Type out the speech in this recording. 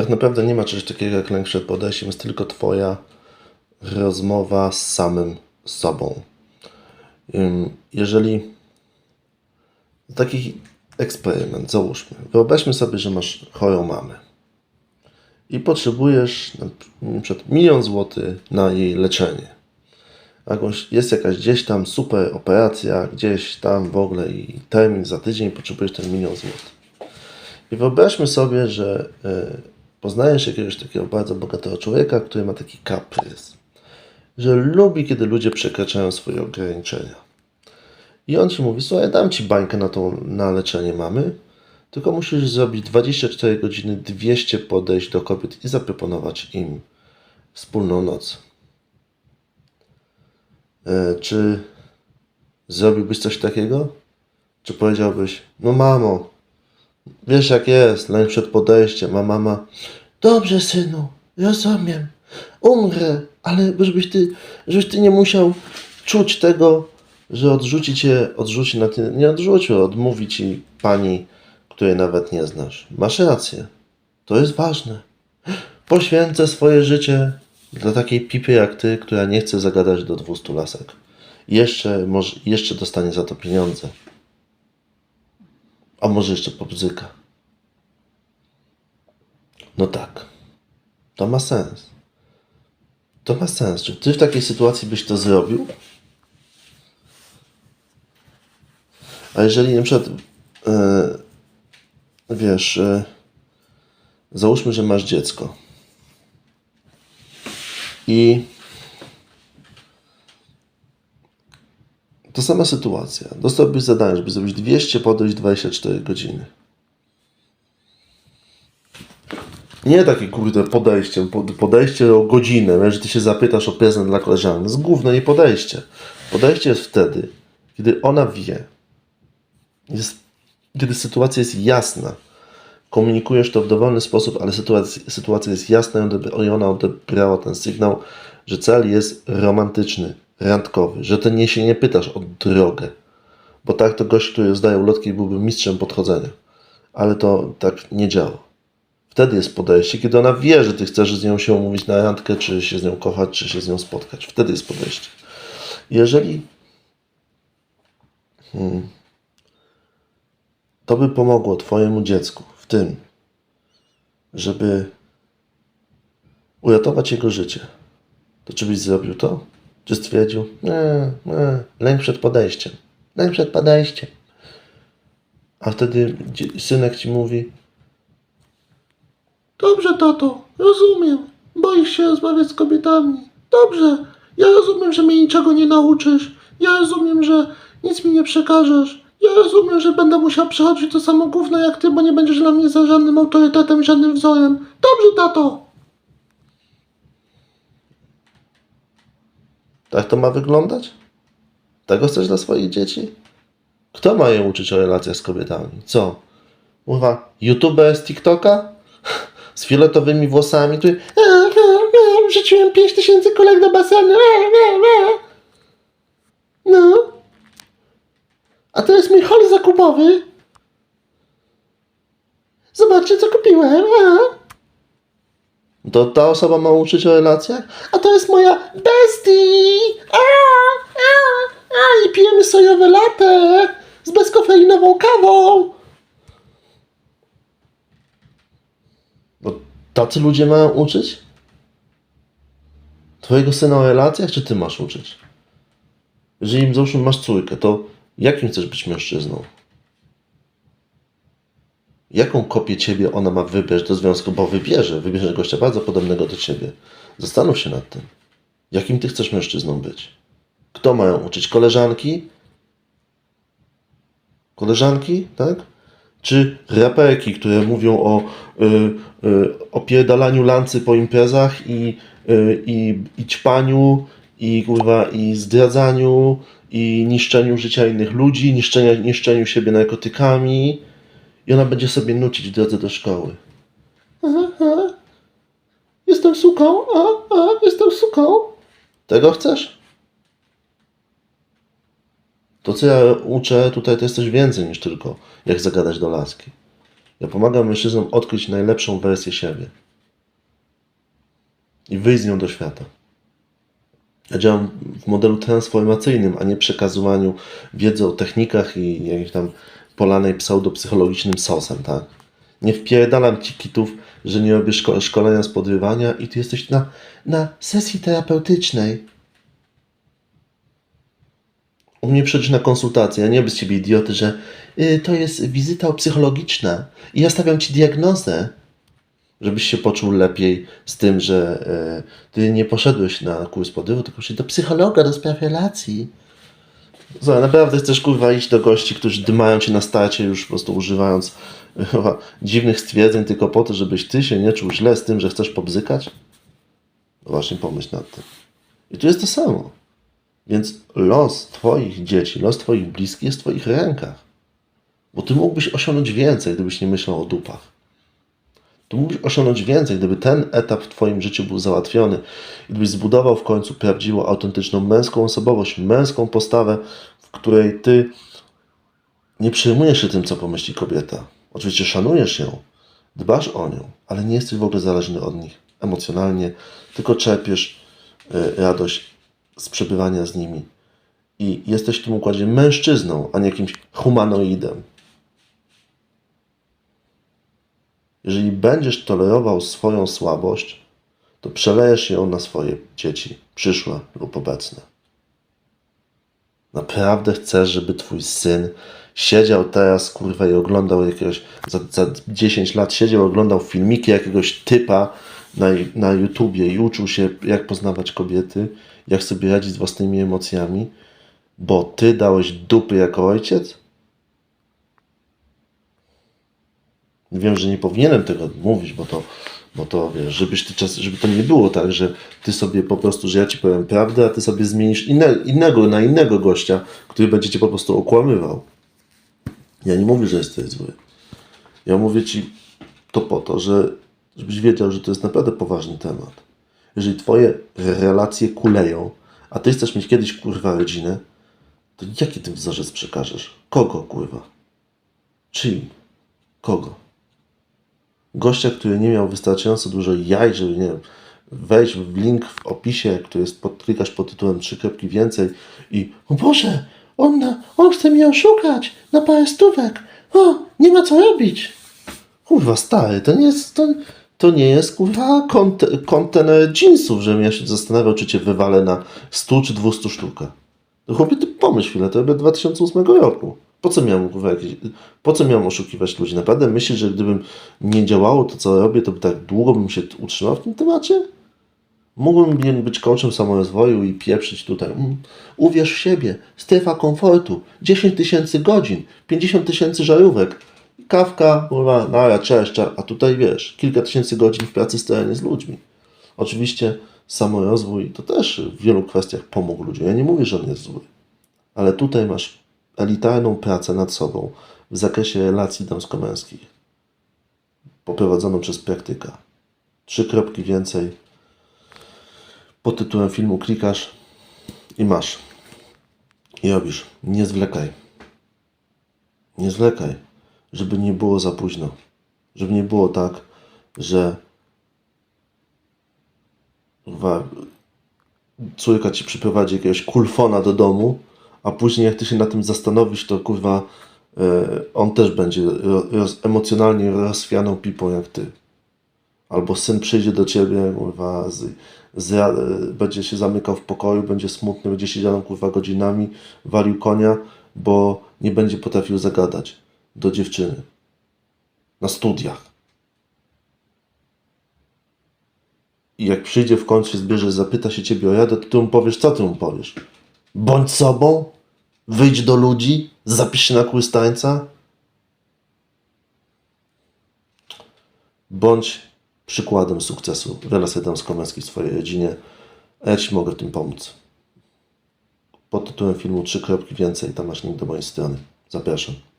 tak naprawdę nie ma czegoś takiego jak lęk przed podejściem, jest tylko Twoja rozmowa z samym sobą. Jeżeli taki eksperyment, załóżmy, wyobraźmy sobie, że masz chorą mamę i potrzebujesz na przykład milion złotych na jej leczenie. Jest jakaś gdzieś tam super operacja, gdzieś tam w ogóle i termin za tydzień potrzebujesz ten milion złotych. I wyobraźmy sobie, że y, poznajesz jakiegoś takiego bardzo bogatego człowieka, który ma taki kaprys, że lubi, kiedy ludzie przekraczają swoje ograniczenia. I on ci mówi, słuchaj, dam ci bańkę na, tą, na leczenie mamy, tylko musisz zrobić 24 godziny, 200 podejść do kobiet i zaproponować im wspólną noc. E, czy zrobiłbyś coś takiego? Czy powiedziałbyś, no mamo, wiesz jak jest, lęk przed podejściem, a mama, dobrze synu, rozumiem, umrę, ale żebyś ty, żebyś ty nie musiał czuć tego, że odrzuci cię, odrzuci na ty, nie odrzucił, odmówi ci pani, której nawet nie znasz. Masz rację, to jest ważne. Poświęcę swoje życie dla takiej pipy jak ty, która nie chce zagadać do 200 lasek. Jeszcze, może, jeszcze dostanie za to pieniądze. A może jeszcze pobzyka. No tak. To ma sens. To ma sens. Czy ty w takiej sytuacji byś to zrobił? A jeżeli na przykład, e, wiesz, e, załóżmy, że masz dziecko i sama sytuacja. Dostałbyś zadanie, żeby zrobić 200 podejść 24 godziny. Nie takie kurde podejście, pod- podejście o godzinę, że ty się zapytasz o prezent dla koleżanki. Jest główne nie podejście. Podejście jest wtedy, kiedy ona wie, jest, kiedy sytuacja jest jasna, komunikujesz to w dowolny sposób, ale sytuacja, sytuacja jest jasna i ona odebrała ten sygnał, że cel jest romantyczny, randkowy, że ty nie się nie pytasz o drogę, bo tak to gość, który zdaje ulotki byłby mistrzem podchodzenia, ale to tak nie działa. Wtedy jest podejście, kiedy ona wie, że ty chcesz z nią się umówić na randkę, czy się z nią kochać, czy się z nią spotkać. Wtedy jest podejście. Jeżeli to by pomogło Twojemu dziecku w tym, żeby uratować jego życie, to czy byś zrobił to? Czy stwierdził, nie, nie, lęk przed podejściem, lęk przed podejściem. A wtedy synek ci mówi, Dobrze, tato, rozumiem. Boisz się rozmawiać z kobietami. Dobrze, ja rozumiem, że mnie niczego nie nauczysz. Ja rozumiem, że nic mi nie przekażesz. Ja rozumiem, że będę musiał przechodzić to samo gówno jak ty, bo nie będziesz dla mnie za żadnym autorytetem, żadnym wzorem. Dobrze, tato. Tak to ma wyglądać? Tego chcesz dla swoich dzieci? Kto ma je uczyć o relacjach z kobietami? Co? Mówa, youtuber z TikToka? Z fioletowymi włosami, który Wrzuciłem 5 tysięcy kolek do basenu. No. A to jest mój hol zakupowy. Zobaczcie, co kupiłem. A, To ta osoba ma uczyć o relacjach? a to jest moja bestie. A, a, a, I pijemy sojowe latte z bezkofeinową kawą. Bo tacy ludzie mają uczyć? Twojego syna o relacjach, czy ty masz uczyć? Jeżeli im załóżmy masz córkę, to jakim chcesz być mężczyzną? Jaką kopię ciebie ona ma wybrać do związku? Bo wybierze, wybierze gościa bardzo podobnego do ciebie. Zastanów się nad tym. Jakim ty chcesz mężczyzną być? Kto mają uczyć? Koleżanki? Koleżanki, tak? Czy raperki, które mówią o y, y, opierdalaniu lancy po imprezach i, y, i, i ćpaniu, i kurwa, i zdradzaniu, i niszczeniu życia innych ludzi, niszczenia, niszczeniu siebie narkotykami. I ona będzie sobie nucić w drodze do szkoły. Aha. Jestem suką. A, a, jestem suką. Tego chcesz? To, co ja uczę tutaj, to jest coś więcej niż tylko jak zagadać do laski. Ja pomagam mężczyznom odkryć najlepszą wersję siebie. i wyjść z nią do świata. Ja działam w modelu transformacyjnym, a nie przekazywaniu wiedzy o technikach i jakimś tam polanej pseudopsychologicznym sosem, tak? Nie wpierdalam ci kitów, że nie robię szko- szkolenia z podrywania i ty jesteś na, na sesji terapeutycznej. U mnie przychodzisz na konsultację, a nie bez ciebie idioty, że y, to jest wizyta psychologiczna i ja stawiam ci diagnozę, żebyś się poczuł lepiej z tym, że y, ty nie poszedłeś na kurs podrywu, tylko poszedłeś do psychologa do spraw relacji. Słuchaj, naprawdę chcesz kurwa iść do gości, którzy dymają cię na starcie już po prostu używając dziwnych stwierdzeń tylko po to, żebyś ty się nie czuł źle z tym, że chcesz pobzykać? No właśnie pomyśl nad tym. I tu jest to samo. Więc los Twoich dzieci, los Twoich bliskich jest w Twoich rękach. Bo Ty mógłbyś osiągnąć więcej, gdybyś nie myślał o dupach. Tu mógłbyś osiągnąć więcej, gdyby ten etap w Twoim życiu był załatwiony gdybyś zbudował w końcu prawdziwą, autentyczną męską osobowość, męską postawę, w której Ty nie przejmujesz się tym, co pomyśli kobieta. Oczywiście szanujesz ją, dbasz o nią, ale nie jesteś w ogóle zależny od nich emocjonalnie, tylko czerpiesz y, radość z przebywania z nimi. I jesteś w tym układzie mężczyzną, a nie jakimś humanoidem. Jeżeli będziesz tolerował swoją słabość, to przelejesz ją na swoje dzieci, przyszłe lub obecne. Naprawdę chcesz, żeby twój syn siedział teraz, kurwa, i oglądał jakiegoś, za, za 10 lat siedział, oglądał filmiki jakiegoś typa na, na YouTubie i uczył się, jak poznawać kobiety, jak sobie radzić z własnymi emocjami, bo ty dałeś dupy jako ojciec? Wiem, że nie powinienem tego mówić, bo to, bo to wiesz, żebyś ty czas, żeby to nie było tak, że ty sobie po prostu, że ja ci powiem prawdę, a ty sobie zmienisz inne, innego na innego gościa, który będzie cię po prostu okłamywał. Ja nie mówię, że jesteś zły. Ja mówię ci to po to, że żebyś wiedział, że to jest naprawdę poważny temat. Jeżeli twoje relacje kuleją, a ty chcesz mieć kiedyś kurwa rodzinę, to jaki ty wzorzec przekażesz? Kogo kurwa? Czyim? Kogo? Gościa, który nie miał wystarczająco dużo jaj, żeby nie wiem, wejść w link w opisie, który jest pod, klikasz pod tytułem trzy kropki więcej i o Boże, on, na, on chce mnie oszukać na parę stówek. O, nie ma co robić. Kurwa, stary, to nie jest, to, to nie jest, kurwa, kont- kontener jeansów, żebym ja się zastanawiał, czy cię wywalę na 100 czy 200 sztukę. Chłopie, ty pomyśl chwilę, to robię 2008 roku. Po co miałem, po co miałem oszukiwać ludzi? Naprawdę myślisz, że gdybym nie działało to, co robię, to by tak długo bym się utrzymał w tym temacie? Mógłbym być coachem samorozwoju i pieprzyć tutaj. Mm, Uwierz w siebie, strefa komfortu, 10 tysięcy godzin, 50 tysięcy żarówek, kawka, kurwa, nara, cześć, a tutaj wiesz, kilka tysięcy godzin w pracy starania z ludźmi. Oczywiście samorozwój to też w wielu kwestiach pomógł ludziom. Ja nie mówię, że on jest zły, ale tutaj masz elitarną pracę nad sobą w zakresie relacji damsko-męskich, poprowadzoną przez praktyka. Trzy kropki więcej pod tytułem filmu klikasz i masz. I robisz. Nie zwlekaj. Nie zwlekaj, żeby nie było za późno. Żeby nie było tak, że córka ci przyprowadzi jakiegoś kulfona do domu, a później jak ty się na tym zastanowisz, to kurwa e, on też będzie ro, roz, emocjonalnie rozwianą pipą jak ty. Albo syn przyjdzie do ciebie, kurwa, z, z, ra- będzie się zamykał w pokoju, będzie smutny, będzie siedział kurwa godzinami, walił konia, bo nie będzie potrafił zagadać do dziewczyny. Na studiach. I jak przyjdzie w końcu, zbierze, zapyta się ciebie o radę, to ty mu powiesz, co ty mu powiesz? Bądź sobą, wyjdź do ludzi, zapisz się na kurs tańca. Bądź przykładem sukcesu relacji damsko-męskich w swojej rodzinie, a ja Ci mogę tym pomóc. Pod tytułem filmu Trzy kropki więcej, tam masz link do mojej strony. Zapraszam.